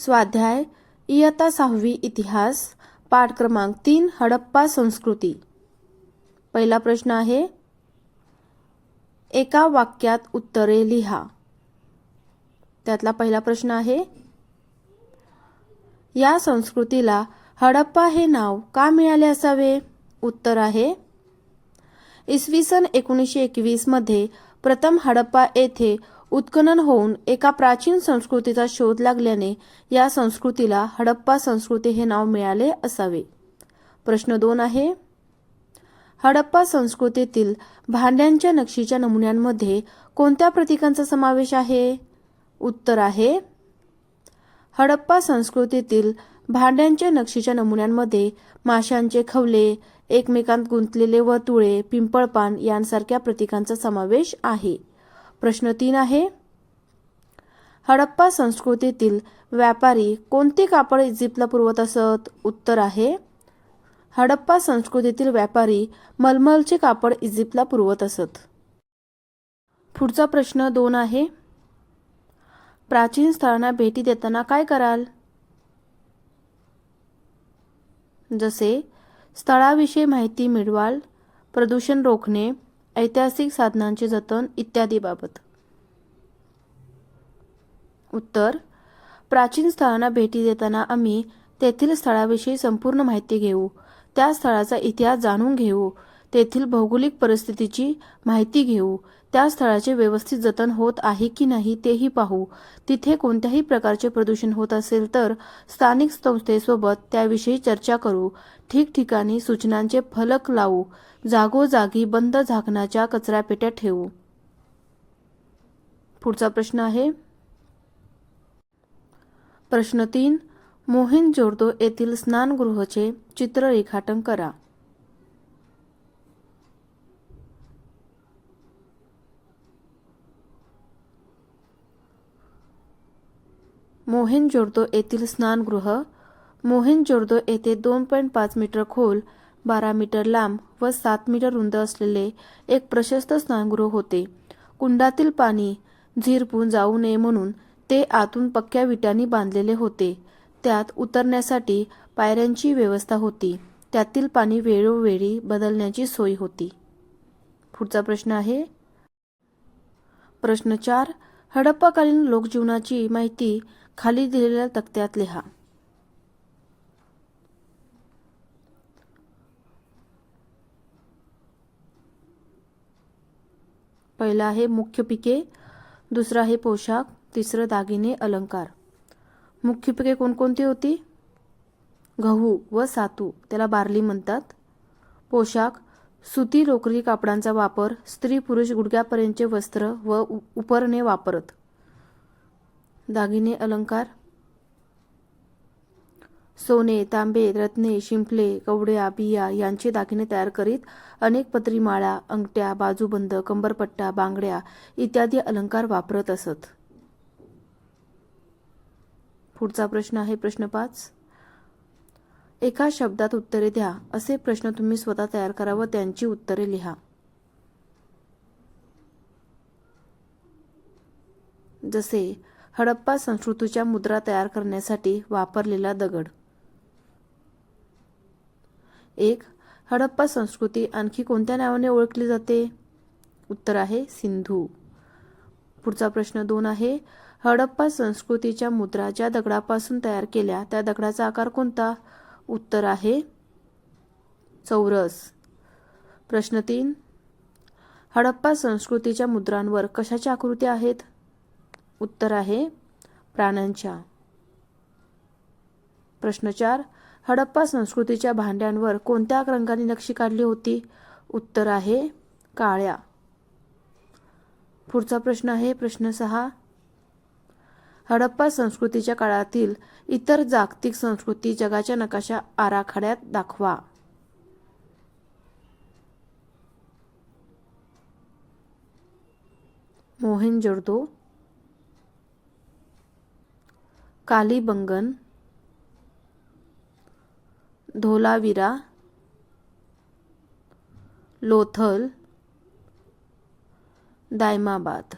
स्वाध्याय इयत्ता सहावी इतिहास पाठ क्रमांक तीन हडप्पा संस्कृती. पहिला प्रश्न आहे एका वाक्यात उत्तरे लिहा. त्यातला पहिला प्रश्न आहे या संस्कृतीला हडप्पा हे नाव का मिळाले असावे? उत्तर आहे इसवी सन एकोणीसशे एकवीसमध्ये प्रथम हडप्पा येथे उत्खनन होऊन एका प्राचीन संस्कृतीचा शोध लागल्याने या संस्कृतीला हडप्पा संस्कृती हे नाव मिळाले असावे. प्रश्न दोन आहे. हडप्पा संस्कृतीतील भांड्यांच्या नक्षीच्या नमुन्यांमध्ये कोणत्या प्रतीकांचा समावेश आहे? उत्तर आहे. हडप्पा संस्कृतीतील भांड्यांच्या नक्षीच्या नमुन्यांमध्ये माशांचे खवले एकमेकांत गुंतलेले वर्तुळे पिंपळपान यांसारख्या प्रतीकांचा समावेश आहे. प्रश्न तीन आहे. हडप्पा संस्कृतीतील व्यापारी कोणते कापड इजिप्तला पुरवत असत? उत्तर आहे. हडप्पा संस्कृतीतील व्यापारी मलमलचे कापड इजिप्तला पुरवत असत. पुढचा प्रश्न दोन आहे. प्राचीन स्थळांना भेटी देताना काय कराल? जसे स्थळाविषयी माहिती मिळवाल प्रदूषण रोखणे ऐतिहासिक साधनांचे जतन इत्यादी बाबत उत्तर. प्राचीन स्थळांना भेटी देताना आम्ही तेथील स्थळाविषयी संपूर्ण माहिती घेऊ. त्या स्थळाचा इतिहास जाणून घेऊ. तेथील भौगोलिक परिस्थितीची माहिती घेऊ. त्या स्थळाचे व्यवस्थित जतन होत आहे की नाही तेही पाहू. तिथे कोणत्याही प्रकारचे प्रदूषण होत असेल तर स्थानिक संस्थेसोबत त्याविषयी चर्चा करू. ठिकठिकाणी सूचनांचे फलक लावू. जागोजागी बंद झाकणाच्या कचरापेट्या ठेवू. पुढचा प्रश्न आहे. प्रश्न तीन. मोहिन जोर्दो येथील स्नानगृहचे चित्र रेखाटन करा. मोहेनजोर्दो येथील स्नानगृह मोहेनजोर्दो येथे दोन पॉईंट पाच मीटर खोल बारा मीटर लांब व सात मीटर रुंद असलेले एक प्रशस्त स्नानगृह होते. कुंडातील पाणी झिरपून जाऊ नये म्हणून ते आतून पक्क्या विटांनी बांधलेले होते. त्यात उतरण्यासाठी पायऱ्यांची व्यवस्था होती. त्यातील पाणी वेळोवेळी बदलण्याची सोय होती. पुढचा प्रश्न आहे. प्रश्न चार. हडप्पाकालीन लोकजीवनाची माहिती खाली दिलेल्या तक्त्यात लिहा. पहिला आहे मुख्य पिके दुसरा आहे पोशाख तिसरं दागिने अलंकार. मुख्य पिके कोणकोणती होती? गहू व सातू त्याला बार्ली म्हणतात. पोशाख सुती लोकरी कापडांचा वापर स्त्री पुरुष गुडघ्यापर्यंतचे वस्त्र व उ- उपरणे वापरत. दागिने अलंकार? सोने तांबे रत्ने शिंपले कवड्या बिया यांचे दागिने तयार करीत अनेक पत्री माळा अंगठ्या बाजूबंद कंबरपट्टा बांगड्या इत्यादी अलंकार वापरत असत. पुढचा प्रश्न आहे प्रश्न पाच. एका शब्दात उत्तरे द्या. असे प्रश्न तुम्ही स्वतः तयार करा व त्यांची उत्तरे लिहा. जसे हडप्पा संस्कृतीच्या मुद्रा तयार करण्यासाठी वापरलेला दगड. एक हडप्पा संस्कृती आणखी कोणत्या नावाने ओळखली जाते? उत्तर आहे सिंधू. पुढचा प्रश्न दोन आहे हडप्पा संस्कृतीच्या मुद्रा ज्या दगडापासून तयार केल्या त्या दगडाचा आकार कोणता? उत्तर आहे चौरस. प्रश्न तीन हडप्पा संस्कृतीच्या मुद्रांवर कशाच्या आकृत्या आहेत? उत्तर आहे प्राण्यांच्या. प्रश्न चार हडप्पा संस्कृतीच्या भांड्यांवर कोणत्या रंगाने नक्षी काढली होती? उत्तर आहे काळ्या. पुढचा प्रश्न आहे प्रश्न सहा हडप्पा संस्कृतीच्या काळातील इतर जागतिक संस्कृती जगाच्या नकाशा आराखड्यात दाखवा. मोहन जोडतो कालीबंगन धोलावीरा लोथल दायमाबाद.